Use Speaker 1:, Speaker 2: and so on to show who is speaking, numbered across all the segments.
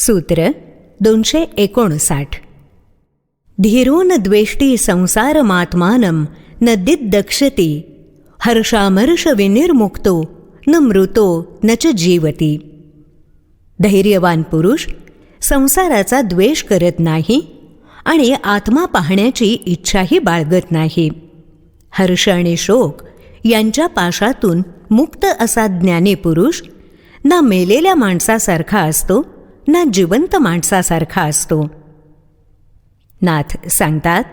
Speaker 1: सूत्र दोनशे एकोणसाठ. धीरो न द्वेष्टी संसारमात्मानं न दिद्दक्षति हर्षामर्ष विनिर्मुक्तो न मृतो न च जीवती. धैर्यवान पुरुष संसाराचा द्वेष करत नाही आणि आत्मा पाहण्याची इच्छाही बाळगत नाही. हर्ष आणि शोक यांच्या पाशातून मुक्त असा ज्ञानी पुरुष ना मेलेल्या माणसासारखा असतो ना जिवंत माणसासारखा असतो. नाथ सांगतात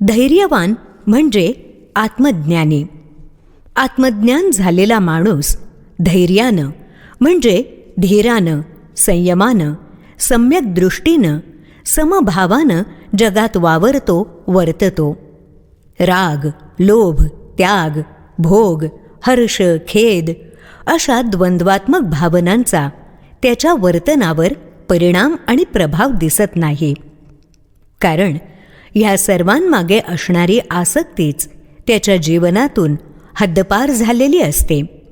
Speaker 1: धैर्यवान म्हणजे आत्मज्ञानी. आत्मज्ञान झालेला माणूस धैर्यानं म्हणजे धीरानं संयमानं सम्यक दृष्टीनं समभावानं जगात वावरतो वर्ततो. राग लोभ त्याग भोग हर्ष खेद अशा द्वंद्वात्मक भावनांचा त्याच्या वर्तनावर परिणाम आणि प्रभाव दिसत नाही. कारण ह्या सर्वांमागे असणारी आसक्तीच त्याच्या जीवनातून हद्दपार झालेली असते.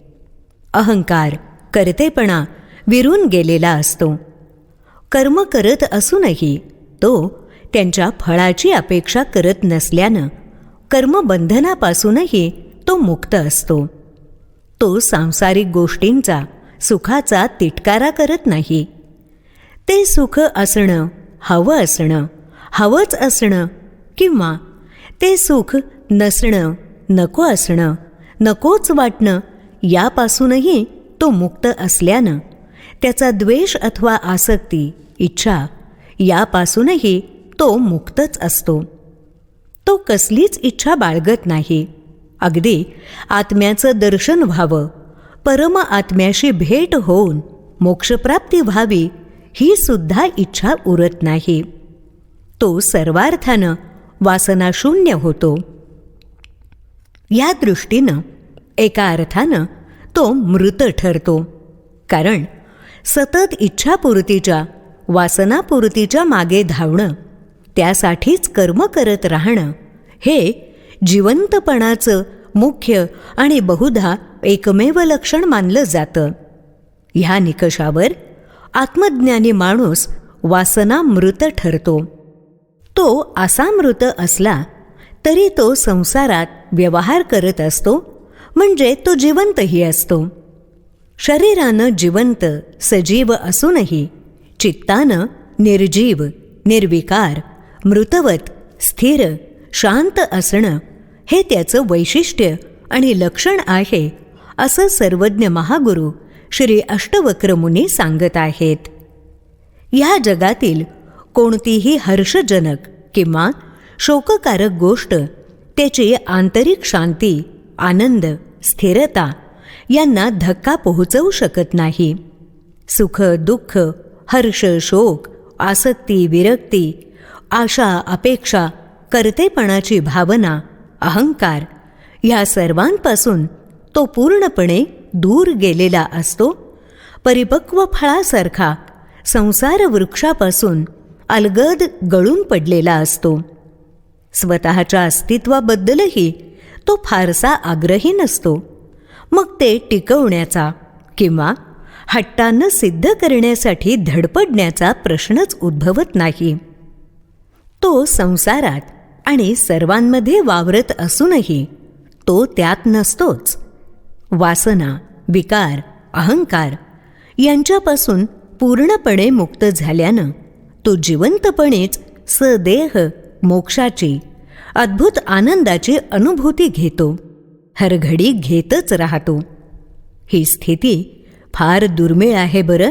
Speaker 1: अहंकार कर्तेपणा विरून गेलेला असतो. कर्म करत असूनही तो त्यांच्या फळाची अपेक्षा करत नसल्यानं कर्मबंधनापासूनही तो मुक्त असतो. तो सांसारिक गोष्टींचा सुखाचा तिटकारा करत नाही. ते सुख असणं हवं असणं हवंच असणं किंवा ते सुख नसणं नको असणं नकोच वाटणं यापासूनही तो मुक्त असल्यानं त्याचा द्वेष अथवा आसक्ती इच्छा यापासूनही तो मुक्तच असतो. तो कसलीच इच्छा बाळगत नाही. अगदी आत्म्याचं दर्शन व्हावं. परम आत्म्याशी भेट होऊन मोक्षप्राप्ती व्हावी ही सुद्धा इच्छा उरत नाही. तो सर्वार्थानं वासनाशून्य होतो. या दृष्टीनं एका अर्थानं तो मृत ठरतो. कारण सतत इच्छापूर्तीच्या वासनापूर्तीच्या मागे धावणं त्यासाठीच कर्म करत राहणं हे जिवंतपणाचं मुख्य आणि बहुधा एकमेव लक्षण मानलं जातं. ह्या निकषावर आत्मज्ञानी माणूस वासना मृत ठरतो. तो असा मृत असला तरी तो संसारात व्यवहार करत असतो म्हणजे तो जिवंतही असतो. शरीरानं जिवंत सजीव असूनही चित्तानं निर्जीव निर्विकार मृतवत स्थिर शांत असणं हे त्याचं वैशिष्ट्य आणि लक्षण आहे असं सर्वज्ञ महागुरू श्री अष्टवक्रमुनी सांगत आहेत. या जगातील कोणतीही हर्षजनक किंवा शोककारक गोष्ट त्याची आंतरिक शांती आनंद स्थिरता यांना धक्का पोहोचवू शकत नाही. सुख दुःख हर्ष शोक आसक्ती विरक्ती आशा अपेक्षा कर्तेपणाची भावना अहंकार ह्या सर्वांपासून तो पूर्णपणे दूर गेलेला असतो. परिपक्व फळासारखा संसार वृक्षापासून अलगद गळून पडलेला असतो. स्वतःच्या अस्तित्वाबद्दलही तो फारसा आग्रही नसतो. मग ते टिकवण्याचा किंवा हट्टानं सिद्ध करण्यासाठी धडपडण्याचा प्रश्नच उद्भवत नाही. तो संसारात आणि सर्वांमध्ये वावरत असूनही तो त्यात नसतोच. वासना विकार अहंकार यांच्यापासून पूर्णपणे मुक्त झाल्यानं तो जिवंतपणेच सदेह मोक्षाची अद्भुत आनंदाची अनुभूती घेतो हरघडी घेतच राहतो. ही स्थिती फार दुर्मिळ आहे बरं.